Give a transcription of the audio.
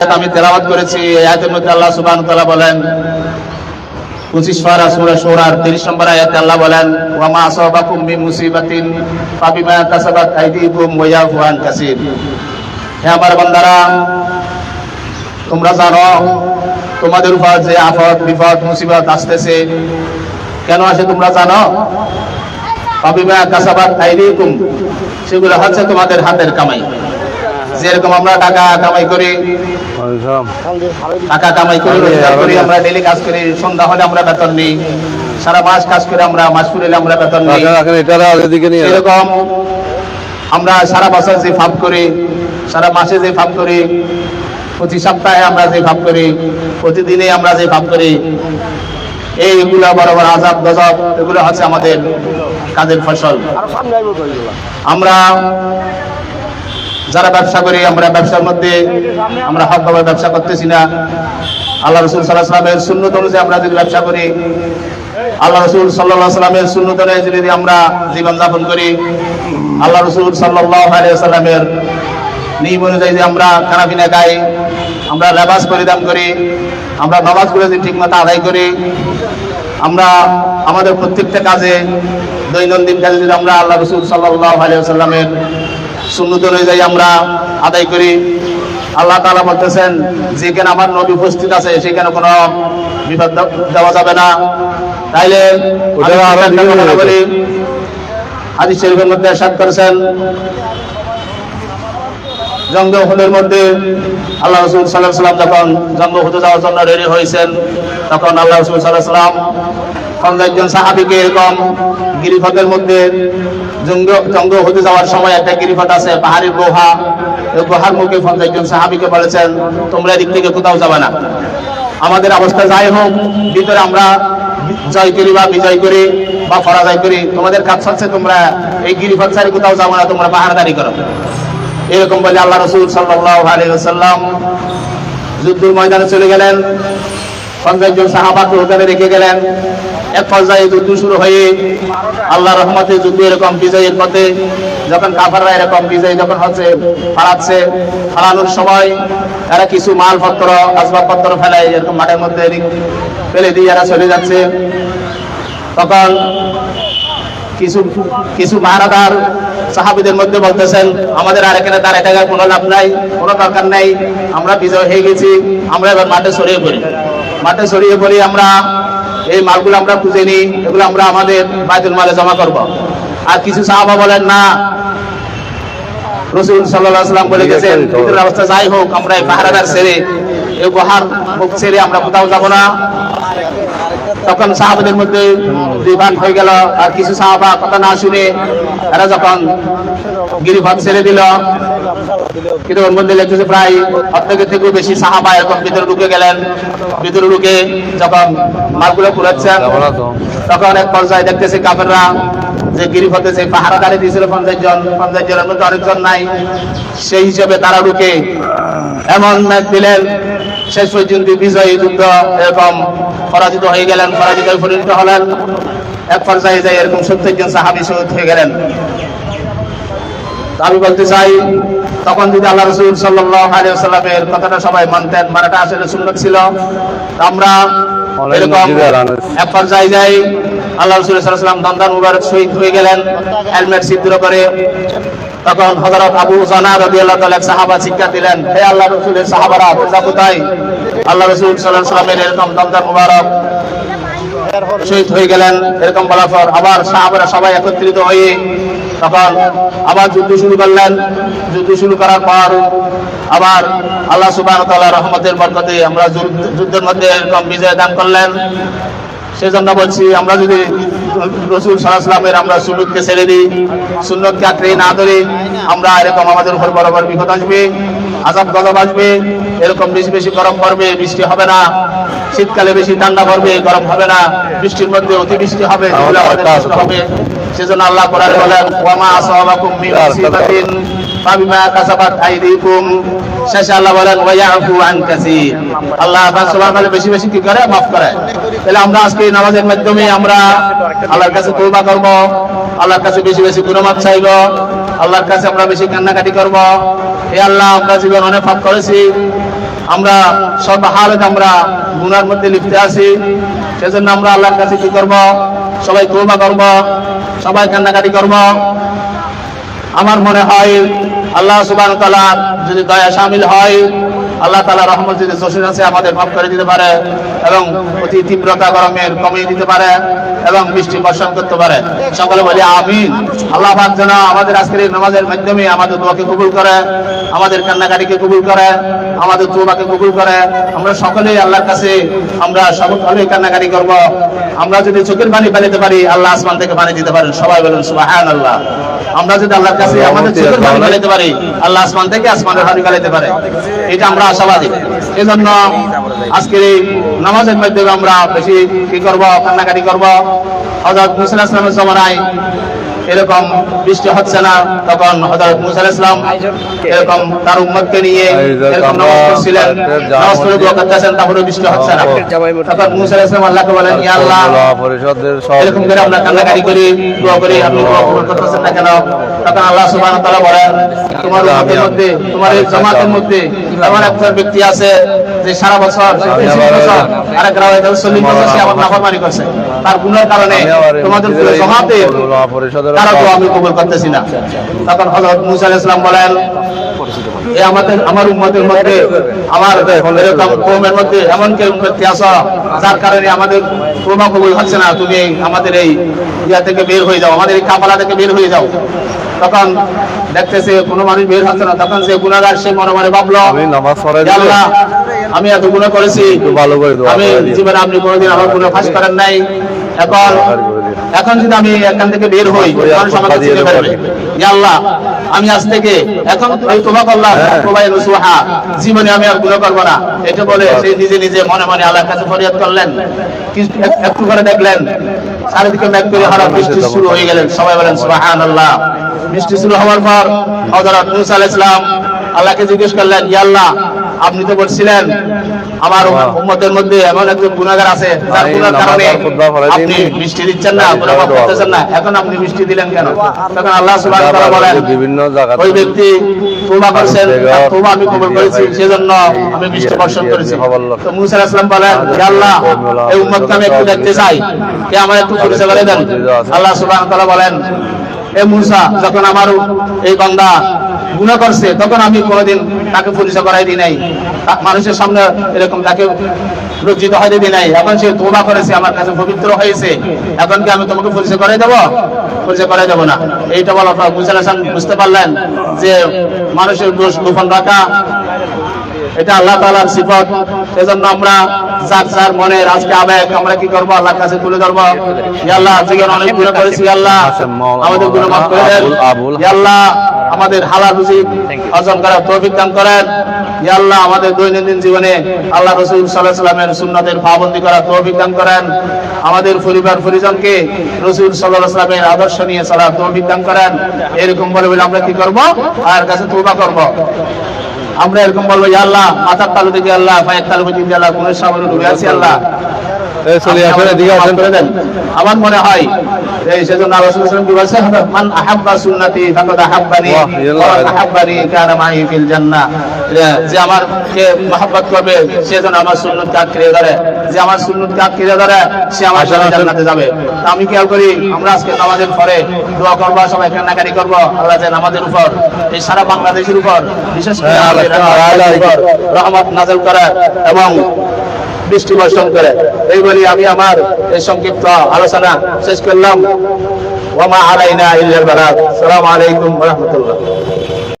আমি তেলাওয়াত করেছি আয়াতের মধ্যে আল্লাহ সুবহানাহু ওয়া তাআলা বলেন, পঁচিশ পারা সূরা সূরার 30 নম্বর আয়াতে আল্লাহ বলেন, ওয়া মা মুসিবাতিন ফাবিমা কাসাবাত আইদিকুম ওয়া ইয়াফু কাসীর। হে আমার বান্দারা, তোমরা জানো, তোমাদের উপর যে বিপদ, মুসিবত আসতেছে। কেন আসে তোমরা জানো? কাসাবাত আইদিকুম, সেগুলো হচ্ছে তোমাদের হাতের কামাই। যেরকম আমরা টাকা কামাই করি টাকা কামাই করি রোজগার করি আমরা ডেলি কাজ করি সন্ধ্যা হলে আমরা বেতন নিই সারা মাস কাজ করে আমরা মাস ফুরিলে আমরা বেতন নিই। এরকম আমরা সারা বছর যে ফাপ করি সারা মাসে যে ফাপ করি প্রতি সপ্তাহে আমরা যে ফাপ করি প্রতিদিনে আমরা যে ফাপ করি এইগুলা বড় বড় আজাব গজব এগুলো হচ্ছে আমাদের কাজের ফসল। আমরা যারা ব্যবসা করি, আমরা ব্যবসার মধ্যে আমরা হকভাবে ব্যবসা করতেছি না। আল্লাহ রসুল সাল্লাহ সাল্লামের শূন্যত অনুযায়ী আমরা যদি ব্যবসা করি, আল্লাহ রসুল সাল্লাহ সাল্লামের শূন্যত অনুযায়ী যদি আমরা জীবনযাপন করি, আল্লাহ রসুল সাল্লাহ সাল্লামের নিয়ম অনুযায়ী যে আমরা খানাপিনা খাই, আমরা লেবাস পরিধান করি, আমরা নামাজগুলো যদি ঠিক মতো আদায় করি, আমরা আমাদের প্রত্যেকটা কাজে দৈনন্দিন কাজে যদি আমরা আল্লাহ রসুল সাল্লাহ আলিয়া সাল্লামের সুন্নত অনুযায়ী আমরা আদায় করি। আল্লাহ তালা বলতেছেন যেখানে আমার নবী উপস্থিত আছে সেখানে কোনো বিপদ দেওয়া যাবে না। তাইলে বলি। হাদিস শরীফের মধ্যে সাত করেছেন। জঙ্গলের মধ্যে আল্লাহ রসুল সাল্লাহ সাল্লাম যখন জঙ্গ হতে যাওয়ার জন্য রেডি হয়েছেন তখন আল্লাহ রসুল সাল্লাহ সাল্লাম একজন সাহাবিকে এরকম গিরিপথের মধ্যে জঙ্গ জঙ্গ হতে যাওয়ার সময় একটা গিরিপথ আছে, পাহাড়ি গুহা। গুহার মুখে একজন সাহাবিকে বলেছেন, তোমরা এদিক থেকে কোথাও যাবে না। আমাদের অবস্থা যাই হোক, ভিতরে আমরা জয় করি বা বিজয় করি বা পরাজয় করি। তোমাদের কাজ হচ্ছে তোমরা এই গিরিপথ ছাড়ি কোথাও যাব না, তোমরা পাহাড়দারি করো। এরকম বলে আল্লাহ রসুল সাল্লাহ আলাইসাল্লাম যুদ্ধের ময়দানে চলে গেলেন। পঞ্চাশ জন সাহাবাকে ওখানে রেখে গেলেন। এক পর্যায়ে যুদ্ধ শুরু হয়ে আল্লাহ রহমতে যুদ্ধ এরকম বিজয়ের পথে, যখন কাফাররা এরকম বিজয় যখন হচ্ছে পালাচ্ছে পালানোর সময় এরা কিছু মালপত্র, আসবাবপত্র ফেলায় এরকম মাঠের মধ্যে ফেলে দিয়ে এরা চলে যাচ্ছে। তখন কিছু কিছু মারাদার সাহাবিদের মধ্যে বলতেছেন, আমাদের আর এখানে দাঁড়ায় থাকার কোনো লাভ নাই, কোনো দরকার নাই, আমরা বিজয় হয়ে গেছি, আমরা এবার মাঠে ছড়িয়ে পড়ি। মাঠে ছড়িয়ে পড়ি আমরা এই মালগুলো আমরা খুঁজে নিই এগুলো আমরা আমাদের বাইতুল মালে জমা করব। আর কিছু সাহাবা বলেন না রসুল সাল্লাহ সাল্লাম বলে গেছেন অবস্থা যাই হোক আমরা এই পাহারাদার ছেড়ে এই গুহার মুখ ছেড়ে আমরা কোথাও যাব না। তখন সাহাবাদের মধ্যে বিভাগ হয়ে গেল আর কিছু সাহাবা কথা না শুনে এরা যখন গিরিপথ ছেড়ে দিল, কিন্তু ওর মধ্যে লেগেছে প্রায় অর্ধেকের থেকেও বেশি সাহাবা এরকম ভিতরে ঢুকে গেলেন। ভিতরে ঢুকে যখন মালগুলো পুরাচ্ছেন তখন এক পর্যায়ে দেখতেছে কাপেররা যে গিরিপথে যে পাহারাদারি দিয়েছিল পঞ্চাশ জন, পঞ্চাশ জনের মধ্যে অনেকজন নাই। সেই হিসেবে তারা ঢুকে এমন দিলেন। শেষ পর্যন্ত বিজয়ী যুদ্ধ এরকম পরাজিত হয়ে গেলেন পরাজিত পরিণত হলেন। এক পর্যায়ে যায় এরকম সত্তর জন সাহাবি শহীদ হয়ে গেলেন। আমি বলতে চাই তখন যদি আল্লাহ রসুল সাল্লামের কথাটা সবাই মানতেন মানাটা আসলে সুন্দর ছিল। আমরা এরকম। এক পর্যায়ে যাই আল্লাহ রসুল সাল্লাম দন্দান মুবারক শহীদ হয়ে গেলেন হেলমেট ছিদ্র করে। তখন হযরত আবু জানা তাআলা এক সাহাবা শিক্ষা দিলেন, হে আল্লাহ রসুলের সাহাবারা, তোমরা কোথায়? আল্লাহ রসুল আলাইহি সাল্লামের এরকম দন্দান মুবারক শহীদ হয়ে গেলেন। এরকম বলার পর আবার সাহাবারা সবাই একত্রিত হয়ে তখন আবার যুদ্ধ শুরু করলেন। যুদ্ধ শুরু করার পর আবার আল্লাহ ওয়া রহমতের বরকতে আমরা যুদ্ধের মধ্যে এরকম বিজয় দান করলেন। সেজন্য বলছি আমরা যদি রসুল সাল্লামের আমরা সুন্নতকে ছেড়ে দিই সুন্নতকে আঁকড়ে না ধরে আমরা এরকম আমাদের উপর বরাবর বিপদ আসবে আজাব গজব আসবে এরকম বেশি বেশি গরম পড়বে বৃষ্টি হবে না। শীতকালে বেশি ঠান্ডা পড়বে গরম হবে না। বৃষ্টির মধ্যে অতি বৃষ্টি হবে হবে। সেজন্য আল্লাহ করার বলেন ওয়ামা আসাবাকুম মিন মুসিবাতিন ফাবিমা কাসাবাত আইদিকুম। শেষে আল্লাহ বলেন ওয়াইয়াফু আন কাসীর। আল্লাহ পাক সুবহানাহু বেশি বেশি কি করে? মাফ করে। তাহলে আমরা আজকে নামাজের মাধ্যমে আমরা আল্লাহর কাছে তওবা করব। আল্লাহর কাছে বেশি বেশি গুনাহ চাইব। আল্লাহর কাছে আমরা বেশি কান্নাকাটি করব। হে আল্লাহ আমরা জীবন অনেক পাপ করেছি। আমরা সব হালত আমরা গুনার মধ্যে লিপ্ত আছি। সেজন্য আমরা আল্লাহর কাছে কি করব? সবাই তওবা করব। সবাই কান্নাকাটি করব। আমার মনে হয় আল্লাহ সুবান তালা যদি দয়া সামিল হয় আল্লাহ তালা রহমত যদি শোষণ আছে আমাদের মাফ করে দিতে পারে এবং অতি তীব্রতা গরমের কমিয়ে দিতে পারে এবং বৃষ্টি বর্ষণ করতে পারে। সকলে বলি আমিন। আল্লাহ পাক যেন আমাদের আজকের এই নামাজের মাধ্যমে আমাদের দোয়াকে কবুল করে আমাদের কান্নাকাটিকে কবুল করে আমাদের তোবাকে কবুল করে। আমরা সকলেই আল্লাহর কাছে আমরা সকলে কান্নাকাটি করব। আমরা যদি চোখের পানি পানিতে পারি আল্লাহ আসমান থেকে পানি দিতে পারেন। সবাই বলেন সুবাহান আল্লাহ আমরা যদি আল্লাহর কাছে আমাদের চোখের পানি পালাইতে পারি আল্লাহ আসমান থেকে আসমানের পানি পালাইতে পারে। এটা আমরা আশাবাদী। এই জন্য আজকের এই নামাজের মাধ্যমে আমরা বেশি কি করব, কান্নাকাটি করব? হজরত মুসলাম ইসলামের এরকম বৃষ্টি হচ্ছে না তখন হযরত মুসা আলাইহিস সালাম এরকম তার উম্মতকে নিয়ে এরকম নামাজ পড়ছিলেন নামাজ পড়ে দোয়া করতেছেন তারপরে বৃষ্টি হচ্ছে না। তখন মুসা আলাইহিস সালাম আল্লাহকে বলেন ইয়া আল্লাহ এরকম করে আমরা কান্নাকাটি করি দোয়া করি আপনি দোয়া কবুল করতেছেন না কেন? তখন আল্লাহ সুবহানাহু ওয়া তাআলা বলেন তোমার উম্মতের মধ্যে তোমার এই জামাতের মধ্যে এমন একজন ব্যক্তি আছে যে সারা বছর সে 30 বছর আরেক রাওয়ায়ে 40 বছর সে আমার নাফরমানি করছে। তার গুনার কারণে তোমাদের পরিষদের তারা তো আমি কবুল করতেছি না। তখন হযরত মুসা আলাইহিস সালাম বলেন এ আমাদের আমার উম্মতের মধ্যে আমার এরকম কওমের মধ্যে এমন কেউ ব্যক্তি আছো যার কারণে আমাদের তোবা কবুল হচ্ছে না। তুমি আমাদের এই ইয়া থেকে বের হয়ে যাও আমাদের এই কাফালা থেকে বের হয়ে যাও। তখন দেখতেছে কোনো মানুষ বের হচ্ছে না। তখন সে গুনাহগার সে মনে মনে ভাবলো আমি নামাজ পড়াই "হে আল্লাহ আমি এত গুনাহ করেছি আমি জীবনে আপনি কোনোদিন আমার গুনাহ ফাঁস করেন নাই। এখন। এখন যদি আমি এখান থেকে বের হই মানুষ আমাকে চিনতে পারবে আল্লাহ আমি আজ থেকে এখন তোবা করলাম হ্যাঁ। জীবনে আমি আর গুনাহ করব না। এটা বলে সে নিজে নিজে মনে মনে আল্লাহর কাছে ফরিয়াদ করলেন। একটু করে দেখলেন। চারিদিকে মেঘ করে হারা বৃষ্টি শুরু হয়ে গেলেন। সবাই বলেন সুবহানাল্লাহ। বৃষ্টি শুরু হওয়ার পর হযরত মুসা আলাইহিস সালাম আল্লাহকে জিজ্ঞেস করলেন ইয়াল্লাহ আপনি তো বলছিলেন আমার উম্মতের মধ্যে এমন একজন গুনাহগার আছে যার গুনার কারণে আপনি। বৃষ্টি দিচ্ছেন না করতেছেন না। এখন আপনি বৃষ্টি দিলেন কেন? তখন আল্লাহ সুবহানাহু তাআলা বলেন বিভিন্ন জায়গা ওই ব্যক্তি তোবা করছেন তোবা আমি কবুল করেছি সেজন্য আমি দিয়ে বর্ষণ করেছি। তো মুসা আলাইহিস সালাম বলেন হে আল্লাহ এই উম্মতকে আমি একটু দেখতে চাই কে আমার একটু পরিচয় করে দেন? আল্লাহ ওয়া তাআলা বলেন এ মুসা, যখন আমার এই বান্দা গুণা করছে, তখন আমি কোনোদিন তাকে পরিচয় করাই দিই নাই। মানুষের সামনে এরকম তাকে লজ্জিত হয়ে দিই নাই। এখন সে তোবা করেছে, আমার কাছে পবিত্র হয়েছে। এখন কি আমি তোমাকে পরিচয় করাই দেবো? পরিচয় করাই দেবো না। এইটা বলা মুসাল মুসা বুঝতে পারলেন যে মানুষের দোষ গোপন রাখা এটা আল্লাহ তাআলার সিফত। সেজন্য আমরা যার যার মনের আজকে আবেগ, আমরা কি করব? আল্লাহর কাছে তুলে ধরবো। ইয়া আল্লাহ, জীবন অনেক গুণা করেছি আল্লাহ। আমাদের গুণা মাফ করে দেন। আল্লাহ, আমাদের হালাল রুজি অর্জন করার তৌফিক দান করেন। ইয়া আল্লাহ, আমাদের দৈনন্দিন জীবনে আল্লাহ রসুল সাল্লাহ সাল্লামের সুন্নতের পাবন্দি করার তৌফিক দান করেন। আমাদের পরিবার, পরিজনকে রসুল সাল্লাহ সাল্লামের আদর্শ নিয়ে চলার তৌফিক দান করেন। এরকম বলে বলে আমরা কি করব? আর কাছে তৌবা করব। আমরা এরকম বলব আল্লাহ মাথার তালু থেকে আল্লাহ পায়ের তালু থেকে আল্লাহ কোন সামনে ডুবে আছি আল্লাহ। আমার মনে হয় এই সেজন্য আল্লাহ রাসূল সাল্লাল্লাহু আলাইহি ওয়াসাল্লাম কি বলেছে মান আহাব্বা সুন্নতি ফাকাদ আহাব্বানি ওয়া আহাব্বানি কানা মাই ফিল জান্নাহ। যে আমার কে মহব্বত করবে সে যেন আমার সুন্নতকে আঁকড়ে ধরে। যে আমার সুন্নতকে আঁকড়ে ধরে সে আমার সাথে জান্নাতে যাবে। আমি খেয়াল করি আমরা আজকে নামাজের পরে দোয়া করব সবাই কান্নাকারি করব আল্লাহ যেন আমাদের উপর এই সারা বাংলাদেশের উপর বিশেষ করে হ্যাঁ, রহমত নাযিল করে এবং বৃষ্টি বর্ষণ করে। এই বলি আমি আমার এই সংক্ষিপ্ত আলোচনা শেষ করলাম। ওমা আলাইনা ইল্লাল বালাগ আসসালামু আলাইকুম ওয়া রাহমাতুল্লাহ।